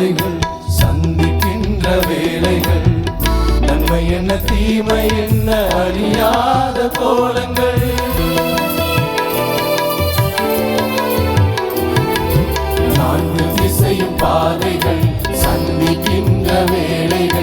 பாதைகள் சந்திக்கின்ற வேலைகள். நன்மை என்ன தீமை என்ன அறியாத கோலங்கள். நான்கு திசையும் பாதைகள் சந்திக்கின்ற வேலைகள்.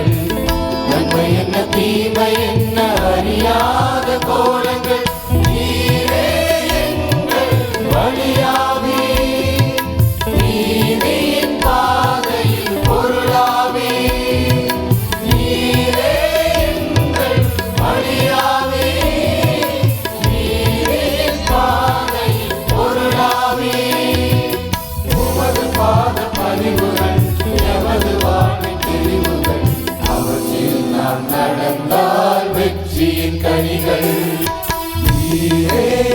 Yeah.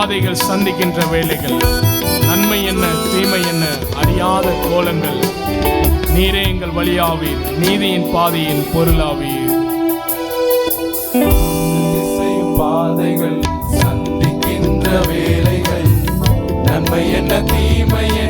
பாதைகள் சந்திக்கின்ற வேலைகள் நன்மை என்ன தீமை என்ன அறியாத கோலங்கள். நீரே எங்கள் வழியாவீர் நீதியின் பாதையின் பொருளாவீர். பாதைகள் சந்திக்கின்ற வேலைகள் நன்மை என்ன தீமை என்ன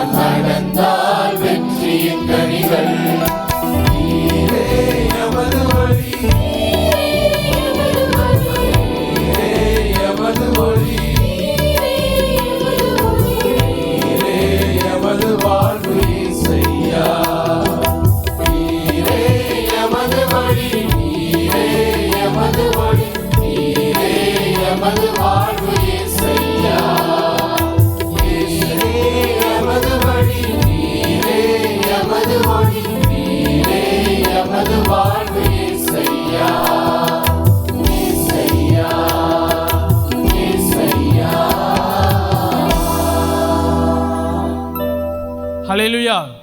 我在等待 보면